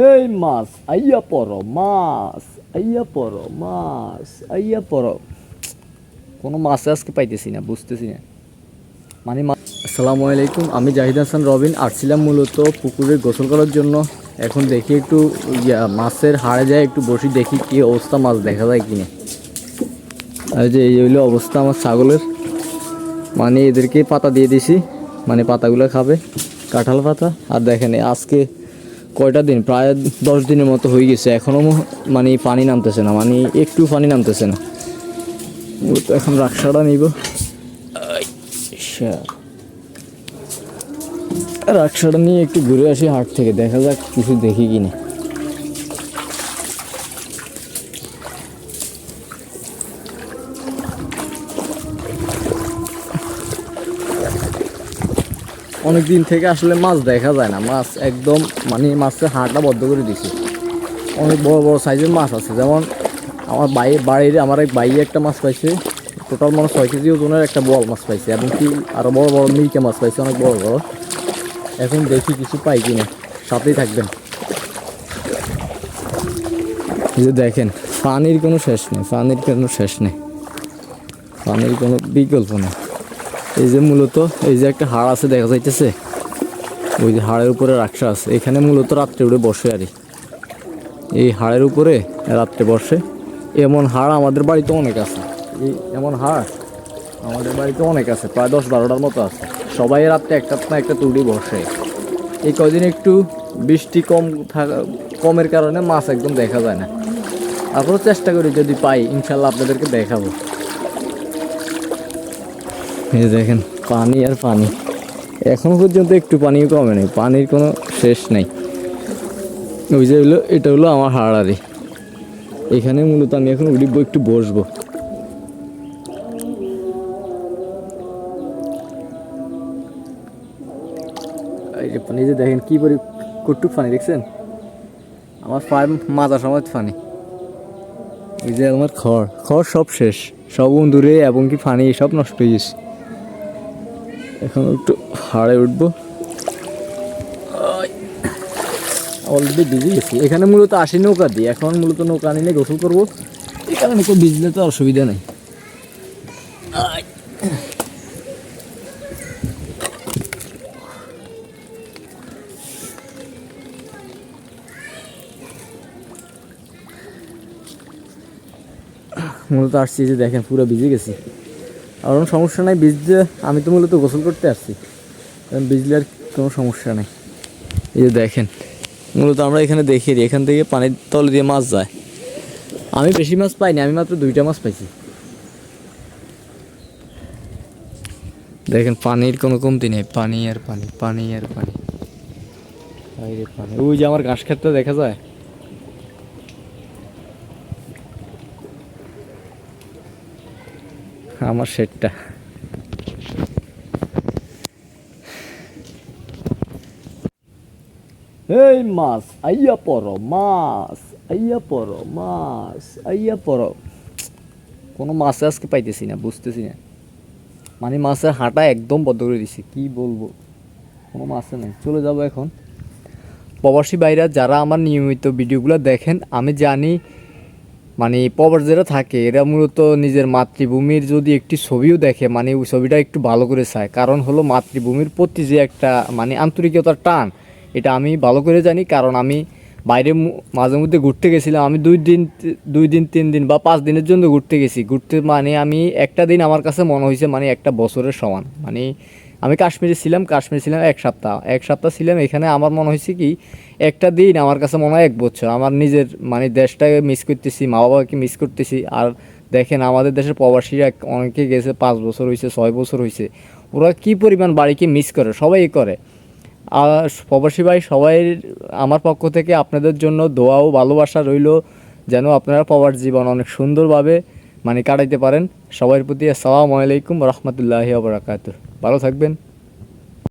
এই মাছ আইয়া পড়ো মাছ আইয়া পড়ো মাছ আইয়া পড়ো কোনো মাছ আজকে পাইতেছি না, বুঝতেছি না। মানে আসসালামু আলাইকুম, আমি জাহিদ হাসান রবিন, আসছিলাম মূলত পুকুরে গোসল করার জন্য। এখন দেখি একটু মাছের হাড়ে যায়, একটু বসি দেখি কি অবস্থা মাছ দেখা যায় কিনা। আর যে, এই হইল অবস্থা আমার ছাগলের। মানে এদেরকে পাতা দিয়ে দিছি মানে পাতাগুলো খাবে। কাঁঠাল পাতা, আর দেখেন আজকে কয়টা দিন? প্রায় দশ দিনের মতো হয়ে গেছে। এখনও মানে পানি নামতেছে না মানে একটু পানি নামতেছে না। তো এখন রাকসাটা নিব। রাকসাটা রাক্সাটা নিয়ে একটু ঘুরে আসি হাট থেকে, দেখা যাক কিছু দেখি কিনা। অনেক দিন থেকে আসলে মাছ দেখা যায় না। মাছ একদম মানে মাছের হাঁটা বদ্ধ করে দিছে। অনেক বড় বড় সাইজের মাছ আছে। যেমন আমার বাই, বাড়ির আমার এক বাইয়ে একটা মাছ পাইছে। টোটাল মানে ছয় কেজি ওজনের একটা বল মাছ পাইছে। এবং কি আরও বড় বড় মিল্কে মাছ পাইছে, অনেক বড় বড়। এখন দেখি কিছু পাই কিনা। সাথেই থাকবেন। যে দেখেন, পানির কোনো শেষ নেই, পানির কোনো শেষ নেই। পানির কোনো বিকল্প নেই। এই যে মূলত, এই যে একটা হাড় আছে দেখা যাইতেছে। ওই যে হাড়ের উপরে রাক্সা আছে। এখানে মূলত রাত্রে উঠে বসে আরই এই হাড়ের উপরে রাত্রে বসে। এমন হাড় আমাদের বাড়িতে অনেক আছে। এই এমন হাড় আমাদের বাড়িতে অনেক আছে। প্রায় দশ বারোটার মতো আছে। সবাই রাত্রে একটা না একটা তুড়ি বসে। এই কয়দিন একটু বৃষ্টি কম থাকা কমের কারণে মাছ একদম দেখা যায় না। তারপরে চেষ্টা করি যদি পাই, ইনশাল্লাহ আপনাদেরকে দেখাবো। এই দেখেন, পানি আর পানি। এখনও পর্যন্ত একটু পানিও কমে নেই, পানির কোনো শেষ নেই। ওই যে হলো, এটা হলো আমার হাড়ারি এখানে মূলত আমি এখন উঠবো, একটু বসবো। এই যে পানি যে দেখেন, কি পরি কটুক পানি, দেখছেন? আমার পায়ের মাথা সময় পানি। এই যে আমার খড় খড় সব শেষ। সব দূরে এবং কি পানি সব নষ্ট হয়ে গেছে। এখন একটু হাড়ে উঠবো। অলরেডি ভিজে গেছি। এখানে মূলত আসি নৌকা দিয়ে, এখন মূলত নৌকা নিলে গোসল করব। কারণে কেউ ভিজলে তো অসুবিধা নেই। মূলত আসছি যে দেখেন পুরো ভিজে গেছি। আর কোনো সমস্যা নাই ভিজতে আমি তো মূলত গোসল করতে আসছি। কারণ ভিজলে আর কোনো সমস্যা নেই। এই যে দেখেন, মূলত আমরা এখানে দেখি এখান থেকে পানির তলে দিয়ে মাছ যায়। আমি বেশি মাছ পাইনি, আমি মাত্র দুইটা মাছ পাইছি। দেখেন, পানির কোনো কমতি নেই। পানি আর পানি পানি আর পানি। পানি। ওই যে আমার ঘাস ক্ষেতটা দেখা যায়? আমার শেডটা এই মাছ, আইয়া পড়ো, মাছ, আইয়া পড়ো, মাছ, আইয়া পড়ো। কোনো মাছ আজকে পাইতেছি না, বুঝতেছি না। মানে মাছের হাঁটা একদম বদ্ধ করে দিছে, কি বলব? কোনো মাছে নেই। চলে যাব এখন। প্রবাসী বাইরা যারা আমার নিয়মিত ভিডিওগুলো দেখেন, আমি জানি মানে পবার যারা থাকে। এরা মূলত নিজের মাতৃভূমির যদি একটি ছবিও দেখে মানে ওই ছবিটা একটু ভালো করে চায়। কারণ হলো মাতৃভূমির প্রতি যে একটা মানে আন্তরিকতার টান, এটা আমি ভালো করে জানি। কারণ আমি বাইরে মাঝে মধ্যে ঘুরতে গেছিলাম। আমি দুই দিন দুই দিন, তিন দিন বা পাঁচ দিনের জন্য ঘুরতে গেছি। ঘুরতে মানে আমি একটা দিন আমার কাছে মনে হয়েছে মানে একটা বছরের সমান। মানে আমি কাশ্মীরে ছিলাম কাশ্মীরে ছিলাম এক সপ্তাহ। এক সপ্তাহ ছিলাম এখানে। আমার মনে হয়েছে কি, একটা দিন আমার কাছে মনে হয় এক বছর। আমার নিজের মানে দেশটাকে মিস করতেছি মা বাবাকে মিস করতেছি। আর দেখেন, আমাদের দেশের প্রবাসীরা অনেকে গেছে, পাঁচ বছর হয়েছে ছয় বছর হয়েছে ওরা কি পরিমাণ বাড়িকে মিস করে? সবাই করে। আর প্রবাসী ভাই, সবাই আমার পক্ষ থেকে আপনাদের জন্য দোয়া ও ভালোবাসা রইল, যেন আপনারা প্রবাস জীবন অনেক সুন্দরভাবে মানে কাটাইতে পারেন। সবার প্রতি আসসালামু আলাইকুম রহমতুল্লাহি বারাকাতুহ। ভালো থাকবেন।